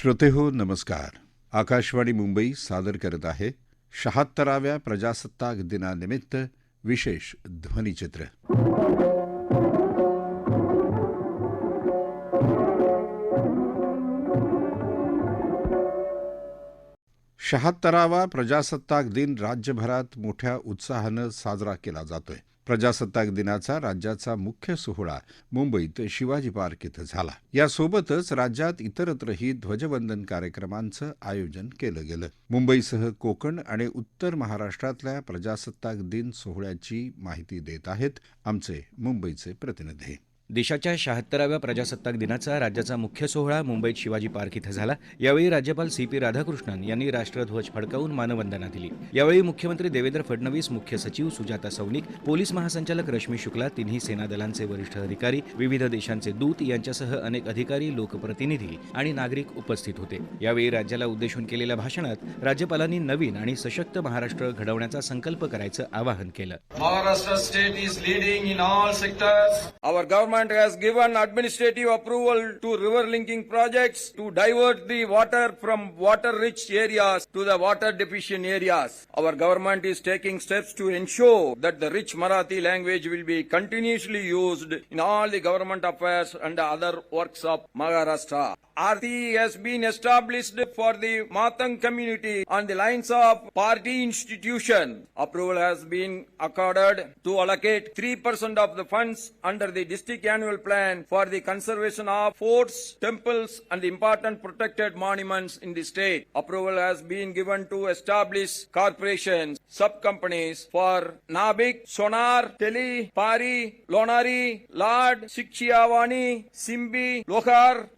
श्रोतेहो नमस्कार. आकाशवाणी मुंबई सादर करत आहे शहात्तराव्या प्रजासत्ताक दिनानिमित्त विशेष ध्वनिचित्र शहात्तरावा प्रजासत्ताक दिन राज्यभरात मोठ्या उत्साहानं साजरा केला जातोय. प्रजासत्ताक दिनाचा राज्याचा मुख्य सोहळा मुंबईत शिवाजी पार्क इथं झाला. यासोबतच राज्यात इतरत्रही ध्वजवंदन कार्यक्रमांचं आयोजन केलं गेलं. मुंबईसह कोकण आणि उत्तर महाराष्ट्रातल्या प्रजासत्ताक दिन सोहळ्याची माहिती देत आहेत आमचे मुंबईचे प्रतिनिधी. देशाच्या शहात्तराव्या प्रजासत्ताक दिनाचा राज्याचा मुख्य सोहळा मुंबईत शिवाजी पार्क इथं झाला. यावेळी राज्यपाल सी पी राधाकृष्णन यांनी राष्ट्रध्वज फडकावून मानवंदना दिली. यावेळी मुख्यमंत्री देवेंद्र फडणवीस मुख्य सचिव सुजाता सौनिक पोलीस महासंचालक रश्मी शुक्ला तिन्ही सेना दलांचे वरिष्ठ अधिकारी विविध देशांचे दूत यांच्यासह अनेक अधिकारी लोकप्रतिनिधी आणि नागरिक उपस्थित होते. यावेळी राज्याला उद्देशून केलेल्या भाषणात राज्यपालांनी नवीन आणि सशक्त महाराष्ट्र घडवण्याचा संकल्प करायचं आवाहन केलं. Government has given administrative approval to river linking projects to divert the water from water rich areas to the water deficient areas. Our government is taking steps to ensure that the rich Marathi language will be continuously used in all the government affairs and other works of Maharashtra. Aarti has been established for the Matang community on the lines of party institution. Approval has been accorded to allocate 3% of the funds under the district annual plan for the conservation of forts, temples and important protected monuments in the state. Approval has been given to establish corporations, sub-companies for Nabik, Sonar, Teli, Pari, Lonari, Lad, Shikshiavani, Simbi, Lohar,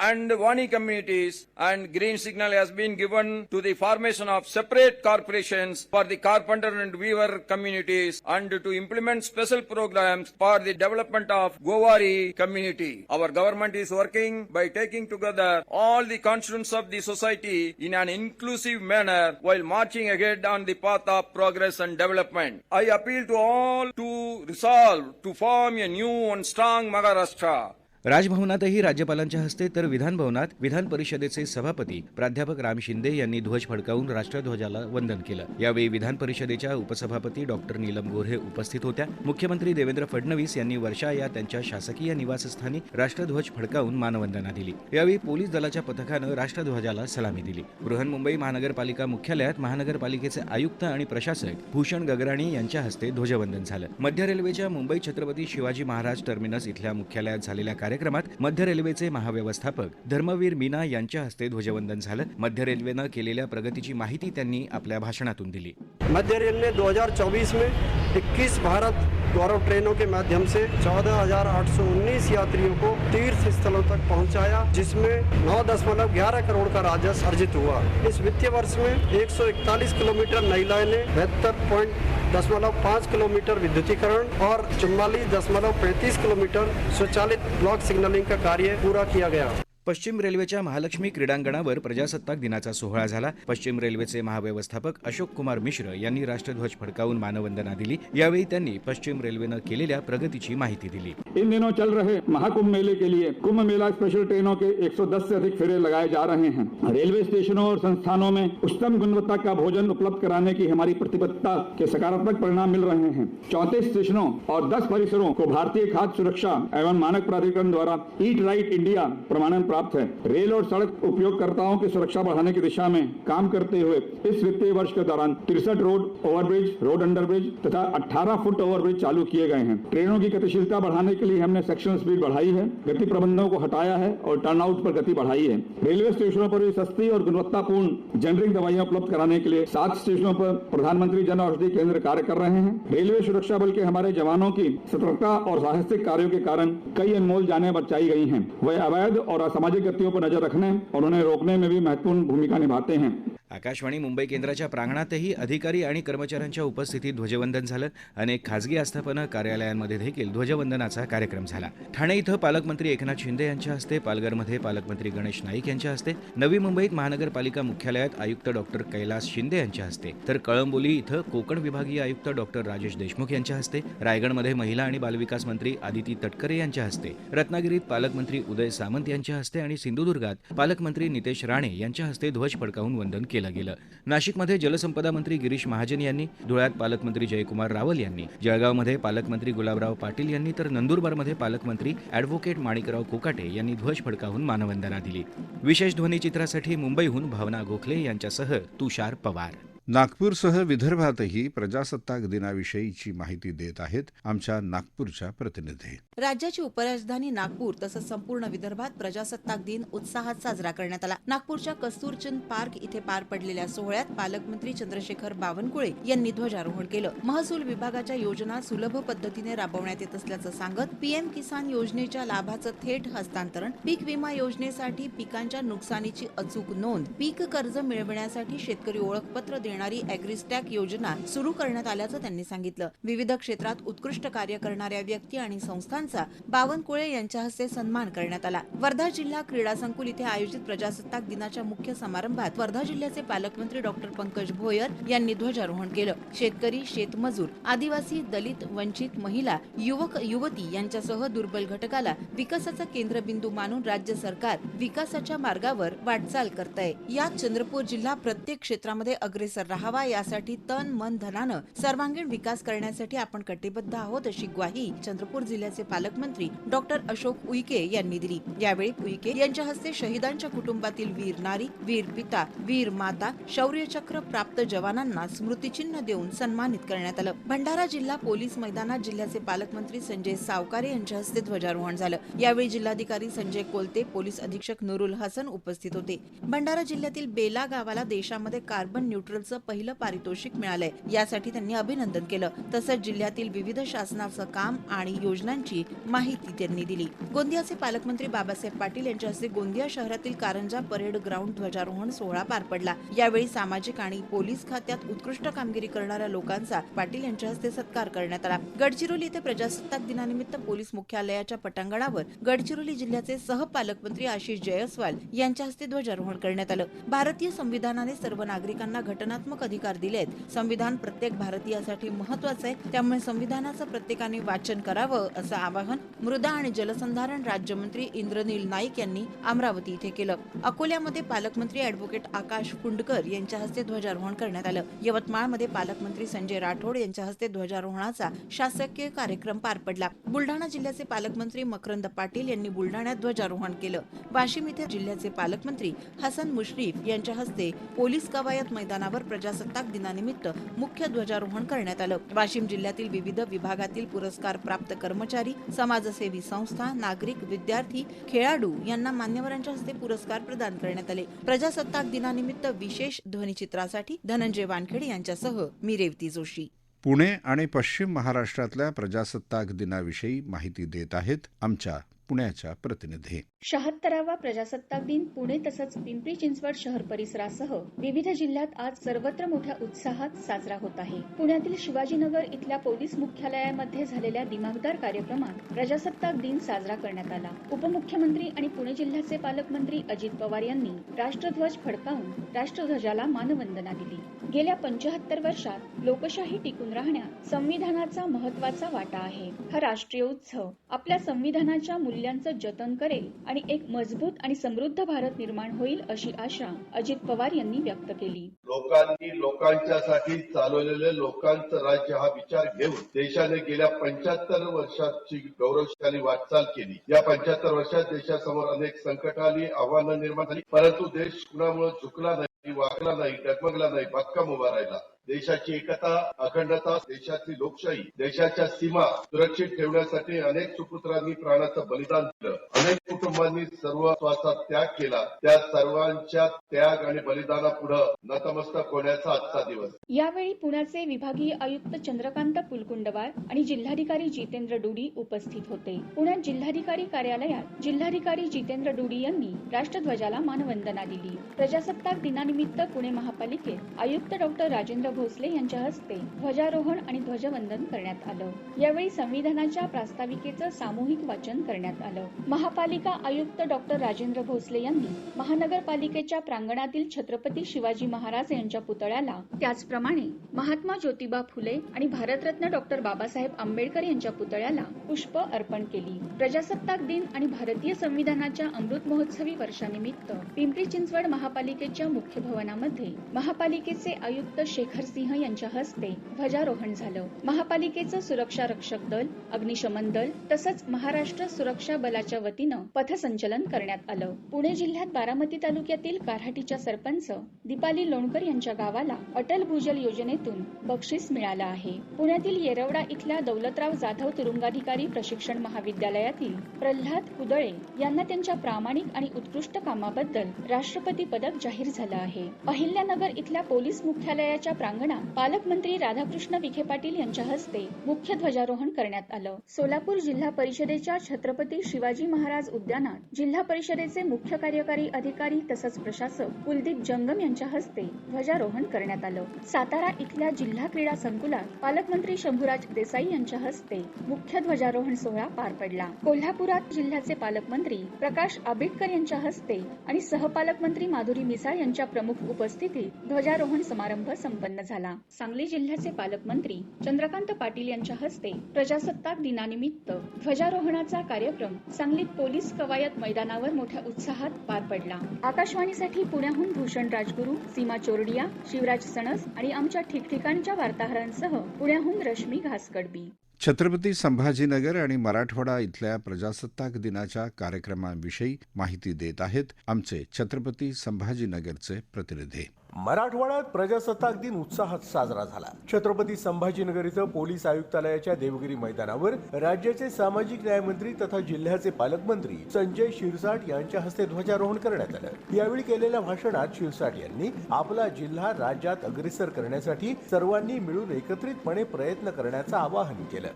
And Vani communities and green signal has been given to the formation of separate corporations for the carpenter and weaver communities and to implement special programs for the development of Govari community. Our government is working by taking together all the constituents of the society in an inclusive manner while marching ahead on the path of progress and development. I appeal to all to resolve to form a new and strong Maharashtra. राजभवनातही राज्यपालांच्या हस्ते तर विधानभवनात विधान परिषदेचे सभापती प्राध्यापक राम शिंदे यांनी ध्वज फडकावून राष्ट्रध्वजाला वंदन केलं. यावेळी विधान परिषदेच्या उपसभापती डॉक्टर नीलम गोऱ्हे उपस्थित होत्या. मुख्यमंत्री देवेंद्र फडणवीस यांनी वर्षा या त्यांच्या शासकीय निवासस्थानी राष्ट्रध्वज फडकावून मानवंदना दिली. यावेळी पोलीस दलाच्या पथकानं राष्ट्रध्वजाला सलामी दिली. बृहन्मुंबई महानगरपालिका मुख्यालयात महानगरपालिकेचे आयुक्त आणि प्रशासक भूषण गगराणी यांच्या हस्ते ध्वजवंदन झालं. मध्य रेल्वेच्या मुंबई छत्रपती शिवाजी महाराज टर्मिनस इथल्या मुख्यालयात झालेल्या कार्यक्रमात मध्य रेल्वेचे महाव्यवस्थापक धर्मवीर मीना यांच्या हस्ते ध्वजवंदन झालं. मध्य रेल्वेनं केलेल्या प्रगतीची माहिती त्यांनी आपल्या भाषणातून दिली. मध्य रेल ने 2024 में 21 भारत गौरव ट्रेनों के माध्यम से 14,819 यात्रियों को तीर्थ स्थलों तक पहुंचाया जिसमें 9.11 करोड़ का राजस्व अर्जित हुआ। इस वित्तीय वर्ष में 141 किलोमीटर नई लाइनें बहत्तर पॉइंट दशमलव पाँच किलोमीटर विद्युतीकरण और चुम्बालीस दशमलव पैंतीस किलोमीटर स्वचालित ब्लॉक सिग्नलिंग का कार्य पूरा किया गया। पश्चिम रेल्वेच्या महालक्ष्मी क्रीडांगणावर प्रजासत्ताक दिनाचा सोहळा झाला. पश्चिम रेल्वेचे महाव्यवस्थापक अशोक कुमार मिश्र यांनी राष्ट्रध्वज फडकावून मानवंदना दिली. यावेळी त्यांनी पश्चिम रेल्वेनं केलेल्या प्रगतीची माहिती दिली. इन दिनों चल रहे महाकुंभ मेले के लिए कुंभ मेला स्पेशल ट्रेनों के 110 से अधिक फेरे लगाए जा रहे हैं। रेलवे स्टेशनों और संस्थानों में उच्चतम गुणवत्ता का भोजन उपलब्ध कराने की हमारी प्रतिबद्धता के सकारात्मक परिणाम मिल रहे हैं। चौंतीस स्टेशनों और दस परिसरों को भारतीय खाद्य सुरक्षा एवं मानक प्राधिकरण द्वारा ईट राइट इंडिया प्रमाणन प्राप्त है। रेल और सड़क उपयोगकर्ताओं की सुरक्षा बढ़ाने की दिशा में काम करते हुए इस वित्तीय वर्ष के दौरान तिरसठ रोड ओवरब्रिज, रोड अंडरब्रिज तथा 18 फुट ओवरब्रिज चालू किए गए हैं। ट्रेनों की गतिशीलता बढ़ाने के लिए हमने सेक्शन स्पीड बढ़ाई है, गति प्रबंधों को हटाया है और टर्नआउट पर गति बढ़ाई है। रेलवे स्टेशनों पर भी सस्ती और गुणवत्तापूर्ण जेनरिक दवाइयाँ उपलब्ध कराने के लिए सात स्टेशनों पर प्रधानमंत्री जन औषधि केंद्र कार्य कर रहे हैं। रेलवे सुरक्षा बल के हमारे जवानों की सतर्कता और साहसिक कार्यों के कारण कई अनमोल जाने बचाई गई हैं। वह अवैध और सामाजिक गतियों पर नजर रखने और उन्हें रोकने में भी महत्त्वपूर्ण भूमिका निभाते हैं। आकाशवाणी मुंबई केंद्राच्या प्रांगणातही अधिकारी आणि कर्मचाऱ्यांच्या उपस्थितीत ध्वजवंदन झालं. अनेक खासगी आस्थापनं कार्यालयांमध्ये देखील ध्वजवंदनाचा कार्यक्रम झाला. ठाणे इथं पालकमंत्री एकनाथ शिंदे यांच्या हस्ते पालघरमध्ये पालकमंत्री गणेश नाईक यांच्या हस्ते नवी मुंबईत महानगरपालिका मुख्यालयात आयुक्त डॉक्टर कैलास शिंदे यांच्या हस्ते तर कळंबोली इथं कोकण विभागीय आयुक्त डॉक्टर राजेश देशमुख यांच्या हस्ते रायगडमध्ये महिला आणि बालविकास मंत्री आदिती तटकरे यांच्या हस्ते रत्नागिरीत पालकमंत्री उदय सामंत यांच्या हस्ते आणि सिंधुदुर्गात पालकमंत्री नितेश राणे यांच्या हस्ते ध्वज फडकावून वंदन केलं. गेलं. नाशिकमध्ये जलसंपदा मंत्री गिरीश महाजन यांनी धुळ्यात पालकमंत्री जयकुमार रावल यांनी जळगावमध्ये पालकमंत्री गुलाबराव पाटील यांनी तर नंदुरबारमध्ये पालकमंत्री अॅडव्होकेट माणिकराव कोकाटे यांनी ध्वज फडकावून मानवंदना दिली. विशेष ध्वनीचित्रासाठी मुंबईहून भावना गोखले यांच्यासह तुषार पवार. नागपूरसह विदर्भातही प्रजासत्ताक दिनाविषयीची माहिती देत आहेत आमच्या नागपूरच्या प्रतिनिधी. राज्याची उपराजधानी नागपूर तसंच संपूर्ण विदर्भात प्रजासत्ताक दिन उत्साहात साजरा करण्यात आला. नागपूरच्या कस्तुरचंद पार्क इथे पार पडलेल्या सोहळ्यात पालकमंत्री चंद्रशेखर बावनकुळे यांनी ध्वजारोहण केलं. महसूल विभागाच्या योजना सुलभ पद्धतीने राबवण्यात येत असल्याचं सांगत पीएम किसान योजनेच्या लाभाचं थेट हस्तांतरण पीक विमा योजनेसाठी पिकांच्या नुकसानीची अचूक नोंद पीक कर्ज मिळविण्यासाठी शेतकरी ओळखपत्र येणारी अॅग्रिस्टॅक योजना सुरू करण्यात आल्याचं त्यांनी सांगितलं. विविध क्षेत्रात उत्कृष्ट कार्य करणाऱ्या व्यक्ती आणि संस्थांचा बावनकुळे यांच्या हस्ते सन्मान करण्यात आला. वर्धा जिल्हा क्रीडा संकुल इथे आयोजित प्रजासत्ताक दिनाच्या मुख्य समारंभात वर्धा जिल्ह्याचे पालकमंत्री डॉक्टर पंकज भोयर यांनी ध्वजारोहण केलं. शेतकरी शेतमजूर आदिवासी दलित वंचित महिला युवक युवती यांच्यासह दुर्बल घटकाला विकासाचा केंद्रबिंदू मानून राज्य सरकार विकासाच्या मार्गावर वाटचाल करत आहे यात चंद्रपूर जिल्हा प्रत्येक क्षेत्रामध्ये अग्रेसर राहावा यासाठी तन मन धनानं सर्वांगीण विकास करण्यासाठी आपण कटिबद्ध आहोत अशी ग्वाही चंद्रपूर जिल्ह्याचे पालकमंत्री डॉक्टर अशोक उईके यांनी दिली. यावेळी उईके यांच्या हस्ते शहीदांच्या कुटुंबातील वीर नारी वीर पिता वीर माता शौर्यचक्र प्राप्त जवानांना स्मृतिचिन्ह देऊन सन्मानित करण्यात आलं. भंडारा जिल्हा पोलीस मैदानात जिल्ह्याचे पालकमंत्री संजय सावकारे यांच्या हस्ते ध्वजारोहण झालं. यावेळी जिल्हाधिकारी संजय कोलते पोलीस अधीक्षक नुरुल हसन उपस्थित होते. भंडारा जिल्ह्यातील बेला गावाला देशामध्ये कार्बन न्यूट्रलचं पहिलं पारितोषिक मिळालंय. यासाठी त्यांनी अभिनंदन केलं. तसंच जिल्ह्यातील विविध शासनाचं काम आणि योजनांची माहिती त्यांनी दिली. गोंदियाचे पालकमंत्री बाबासाहेब पाटील यांच्या हस्ते गोंदिया शहरातील कारंजा परेड ग्राउंड ध्वजारोहण सोहळा पार पडला. यावेळी सामाजिक आणि पोलीस खात्यात उत्कृष्ट कामगिरी करणाऱ्या लोकांचा पाटील यांच्या हस्ते सत्कार करण्यात आला. गडचिरोली येथे प्रजासत्ताक दिनानिमित्त पोलीस मुख्यालयाच्या पटांगणावर गडचिरोली जिल्ह्याचे सहपालकमंत्री आशिष जयस्वाल यांच्या हस्ते ध्वजारोहण करण्यात आलं. भारतीय संविधानाने सर्व नागरिकांना घटना घटनात्मक अधिकार दिलेत संविधान प्रत्येक भारतीयासाठी महत्वाचं आहे. त्यामुळे संविधानाचं प्रत्येकाने वाचन करावं असं आवाहन मृदा आणि जलसंधारण राज्यमंत्री इंद्रनील नाईक यांनी अमरावती इथे केलं. अकोल्यामध्ये पालकमंत्री अॅडव्होकेट आकाश कुंडकर यांच्या हस्ते ध्वजारोहण करण्यात आलं. यवतमाळमध्ये पालकमंत्री संजय राठोड यांच्या हस्ते ध्वजारोहणाचा शासकीय कार्यक्रम पार पडला. बुलढाणा जिल्ह्याचे पालकमंत्री मकरंद पाटील यांनी बुलढाण्यात ध्वजारोहण केलं. वाशिम इथे जिल्ह्याचे पालकमंत्री हसन मुश्रीफ यांच्या हस्ते पोलीस कवायत मैदानावर प्रजासत्ताक दिनानिमित्त मुख्य ध्वजारोहण करण्यात आलं. वाशिम जिल्ह्यातील विविध विभागातील पुरस्कार प्राप्त कर्मचारी समाजसेवी संस्था नागरिक विद्यार्थी खेळाडू यांना मान्यवरांच्या हस्ते पुरस्कार प्रदान करण्यात आले. प्रजासत्ताक दिनानिमित्त विशेष ध्वनिचित्रासाठी धनंजय वानखेडे यांच्यासह मी रेवती जोशी. पुणे आणि पश्चिम महाराष्ट्रातल्या प्रजासत्ताक दिनाविषयी माहिती देत आहेत आमच्या पुण्याच्या प्रतिनिधी. शहात्तरावा प्रजासत्ताक दिन पुणे तसंच पिंपरी चिंचवड शहर परिसरासह विविध जिल्ह्यात आज सर्वत्र मोठ्या उत्साहात साजरा होत आहे. पुण्यातील शिवाजीनगर इथल्या पोलीस मुख्यालयामध्ये झालेल्या दिमागदार कार्यक्रमात प्रजासत्ताक दिन साजरा करण्यात आला. उपमुख्यमंत्री आणि पुणे जिल्ह्याचे पालकमंत्री अजित पवार यांनी राष्ट्रध्वज फडकावून राष्ट्रध्वजाला मानवंदना दिली. गेल्या पंचाहत्तर वर्षात लोकशाही टिकून राहण्यात संविधानाचा महत्त्वाचा वाटा आहे. हा राष्ट्रीय उत्सव आपल्या संविधानाच्या मूल्यांचं जतन करेल आणि एक मजबूत आणि समृद्ध भारत निर्माण होईल अशी आशा अजित पवार यांनी व्यक्त केली. लोकांनी लोकांच्यासाठी चालवलेले लोकांचं राज्य हा विचार घेऊन देशाने गेल्या पंच्याहत्तर वर्षाची गौरवशाली वाटचाल केली. या पंच्याहत्तर वर्षात देशासमोर अनेक संकट आली आव्हानं निर्माण झाली. परंतु देश कुणामुळे झुकला नाही वाकला नाही डगमगला नाही भक्कम उभा राहिला. देशाची एकता अखंडता देशाची लोकशाही देशाच्या सीमा सुरक्षित ठेवण्यासाठी अनेक सुपुत्रांनी प्राणाचं बलिदान दिलं. अनेक कुटुंबांनी सर्व स्वाचा त्याग केला. त्या सर्वांच्या त्याग आणि बलिदानापुढे नतमस्तक होण्याचा आजचा दिवस. यावेळी पुण्याचे विभागीय आयुक्त चंद्रकांत पुलकुंडवार आणि जिल्हाधिकारी जितेंद्र डुडी उपस्थित होते. पुण्यात जिल्हाधिकारी कार्यालयात जिल्हाधिकारी जितेंद्र डुडी यांनी राष्ट्रध्वजाला मानवंदना दिली. प्रजासत्ताक दिनानिमित्त पुणे महापालिकेत आयुक्त डॉक्टर राजेंद्र भोसले यांच्या हस्ते ध्वजारोहण आणि ध्वजवंदन करण्यात आलं. यावेळी संविधानाच्या प्रास्ताविकेचं सामूहिक वाचन करण्यात आलं. महापालिका आयुक्त डॉक्टर राजेंद्र भोसले यांनी महानगरपालिकेच्या प्रांगणातील छत्रपती शिवाजी महाराज यांच्या पुतळ्याला त्याचप्रमाणे महात्मा ज्योतिबा फुले आणि भारतरत्न डॉक्टर बाबासाहेब आंबेडकर यांच्या पुतळ्याला पुष्प अर्पण केली. प्रजासत्ताक दिन आणि भारतीय संविधानाच्या अमृत महोत्सवी वर्षानिमित्त पिंपरी चिंचवड महापालिकेच्या मुख्य भवनामध्ये महापालिकेचे आयुक्त शेखर सिंह यांच्या हस्ते ध्वजारोहण झालं. महापालिकेचं सुरक्षा रक्षक दल अग्निशमन दल तसंच महाराष्ट्र सुरक्षा बलाच्या वतीनं पथसंचलन करण्यात आलं. पुणे जिल्ह्यात बारामती तालुक्यातील कारहाटीच्या सरपंच दीपाली लोणकर यांच्या गावाला अटल भूजल योजनेतून बक्षीस मिळालं आहे. पुण्यातील येरवडा इथल्या दौलतराव जाधव तुरुंगाधिकारी प्रशिक्षण महाविद्यालयातील प्रल्हाद कुदळे यांना त्यांच्या प्रामाणिक आणि उत्कृष्ट कामाबद्दल राष्ट्रपती पदक जाहीर झालं आहे. अहिल्यानगर इथल्या पोलीस मुख्यालयाच्या क्रीडांगणात पालकमंत्री राधाकृष्ण विखे पाटील यांच्या हस्ते मुख्य ध्वजारोहण करण्यात आलं. सोलापूर जिल्हा परिषदेच्या छत्रपती शिवाजी महाराज उद्यानात जिल्हा परिषदेचे मुख्य कार्यकारी अधिकारी तसंच प्रशासक कुलदीप जंगम यांच्या हस्ते ध्वजारोहण करण्यात आलं. सातारा इथल्या जिल्हा क्रीडा संकुलात पालकमंत्री शंभूराज देसाई यांच्या हस्ते मुख्य ध्वजारोहण सोहळा पार पडला. कोल्हापुरात जिल्ह्याचे पालकमंत्री प्रकाश आंबेडकर यांच्या हस्ते आणि सहपालकमंत्री माधुरी मिसाळ यांच्या प्रमुख उपस्थितीत ध्वजारोहण समारंभ संपन्न झाला. सांगली जिल्ह्याचे पालकमंत्री चंद्रकांत पाटील यांच्या हस्ते प्रजासत्ताक दिनानिमित्त ध्वजारोहणाचा कार्यक्रम सांगलीत पोलीस कवायत मैदानावर मोठ्या उत्साहात पार पडला. आकाशवाणीसाठी पुण्याहून भूषण राजगुरू सीमा चोरडिया शिवराज सणस आणि आमच्या ठिकठिकाणच्या वार्ताहरांसह पुण्याहून रश्मी घासकडबी. छत्रपती संभाजीनगर आणि मराठवाडा इथल्या प्रजासत्ताक दिनाच्या कार्यक्रमांविषयी माहिती देत आहेत आमचे छत्रपती संभाजीनगरचे प्रतिनिधी. मराठवाड्यात प्रजासत्ताक दिन उत्साहात साजरा झाला. छत्रपती संभाजीनगर इथं पोलीस आयुक्तालयाच्या देवगिरी मैदानावर राज्याचे सामाजिक न्याय मंत्री तथा जिल्ह्याचे पालकमंत्री संजय शिरसाट यांच्या हस्ते ध्वजारोहण करण्यात आलं. यावेळी केलेल्या भाषणात शिरसाट यांनी आपला जिल्हा राज्यात अग्रेसर करण्यासाठी सर्वांनी मिळून एकत्रितपणे प्रयत्न करण्याचं आवाहन केलं.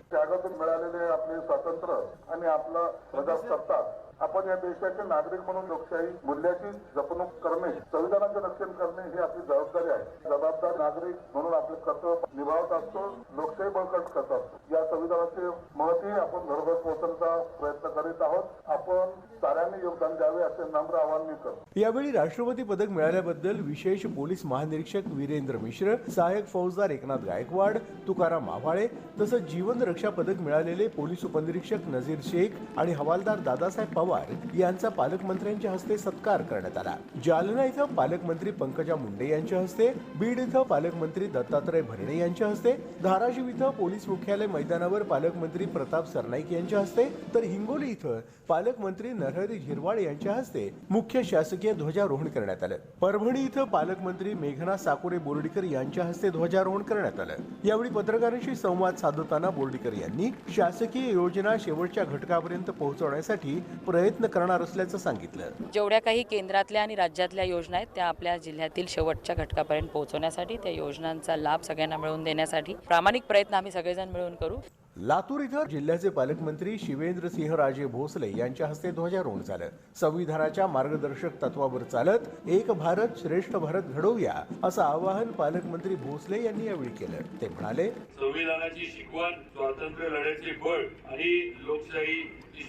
मिळालेले आपले स्वातंत्र्य आणि आपला प्रजासत्ताक आपण या देशाचे नागरिक म्हणून लोकशाही मूल्याची जपणूक करणे संविधानाचे रक्षण करणे ही आपली जबाबदारी आहे. जबाबदार नागरिक म्हणून आपले कर्तव्य निभावत असतो लोकशाही बळकट करत असतो. या संविधानाचे महत्त्व आपण घरोघर पोहोचण्याचा प्रयत्न करीत आहोत. आपण साऱ्यांनी योगदान द्यावे असे नम्र आवाहन मी करतो. यावेळी राष्ट्रपती पदक मिळाल्याबद्दल विशेष पोलीस महानिरीक्षक वीरेंद्र मिश्र सहाय्यक फौजदार एकनाथ गायकवाड तुकाराम आव्हाळे तसंच जीवन रक्षा पदक मिळालेले पोलीस उपनिरीक्षक नजीर शेख आणि हवालदार दादासाहेब पवार यांचा पालकमंत्र्यांच्या हस्ते सत्कार करण्यात आला. जालना इथं पालकमंत्री पंकजा मुंडे यांच्या हस्ते बीड इथं पालकमंत्री दत्तात्रय भरणे यांच्या हस्ते धाराशिव इथं पोलीस मुख्यालय मैदानावर पालकमंत्री प्रताप सरनाईक यांच्या हस्ते तर हिंगोली इथं पालकमंत्री नरहरी झिरवाळ यांच्या हस्ते मुख्य शासकीय ध्वजारोहण करण्यात आलं. परभणी इथं पालकमंत्री मेघना साकोरे बोर्डीकर यांच्या हस्ते ध्वजारोहण करण्यात आलं. यावेळी पत्रकारांशी संवाद साधताना बोर्डीकर यांनी शासकीय योजना शेवटच्या घटकापर्यंत पोहोचवण्यासाठी प्रयत्न करणार असल्याचं सांगितलं. जेवढ्या काही केंद्रातल्या आणि राज्यातल्या योजना आहेत त्या आपल्या जिल्ह्यातील शेवटच्या घटकापर्यंत पोहोचवण्यासाठी त्या योजनांचा लाभ सगळ्यांना मिळवून देण्यासाठी प्रामाणिक प्रयत्न आम्ही सगळेजण मिळून करू. लातूर इथं जिल्ह्याचे पालकमंत्री शिवेंद्रसिंह राजे भोसले यांच्या हस्ते ध्वजारोहण झालं. संविधानाच्या मार्गदर्शक तत्वावर चालत एक भारत श्रेष्ठ भारत घडवूया असं आवाहन पालकमंत्री भोसले यांनी यावेळी केलं. ते म्हणाले संविधानाची शिकवण स्वातंत्र्य लढ्याचे बळ आणि लोकशाही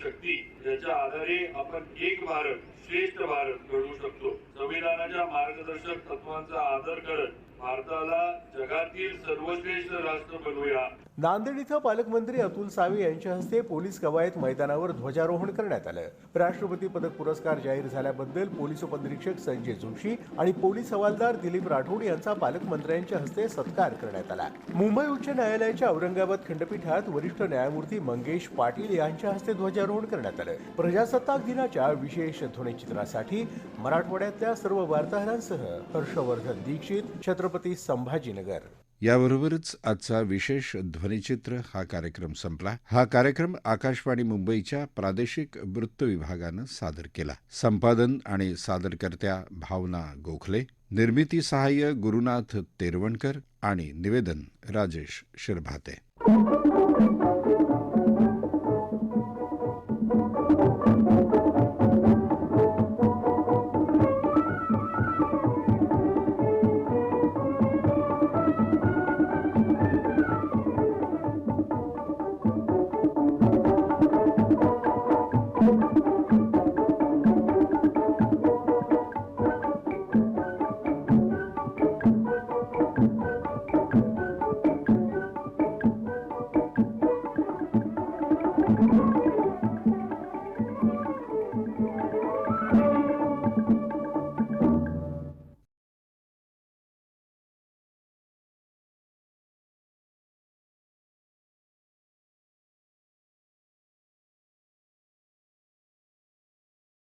शक्ती याच्या आधारे आपण एक भारत श्रेष्ठ भारत घडवू शकतो. संविधानाच्या मार्गदर्शक तत्वांचा आदर करत भारताला जगातील सर्वश्रेष्ठ राष्ट्र बनवूया. नांदेड इथं पालकमंत्री अतुल सावे यांच्या हस्ते पोलीस कवायत मैदानावर ध्वजारोहण करण्यात आलं. राष्ट्रपती पदक पुरस्कार जाहीर झाल्याबद्दल पोलीस उपनिरीक्षक संजय जोशी आणि पोलीस हवालदार दिलीप राठोड यांचा पालकमंत्र्यांच्या हस्ते सत्कार करण्यात आला. मुंबई उच्च न्यायालयाच्या औरंगाबाद खंडपीठात वरिष्ठ न्यायमूर्ती मंगेश पाटील यांच्या हस्ते ध्वजारोहण करण्यात आलं. प्रजासत्ताक दिनाच्या विशेष ध्वनिचित्रासाठी मराठवाड्यातल्या सर्व वार्ताहरांसह हर्षवर्धन दीक्षित छत्रपती संभाजीनगर. याबरोबरच आजचा विशेष ध्वनिचित्र हा कार्यक्रम संपला. हा कार्यक्रम आकाशवाणी मुंबईच्या प्रादेशिक वृत्त विभागानं सादर केला. संपादन आणि सादरकर्त्या भावना गोखले निर्मिती सहाय्य गुरुनाथ तेरवणकर आणि निवेदन राजेश शिरभाते.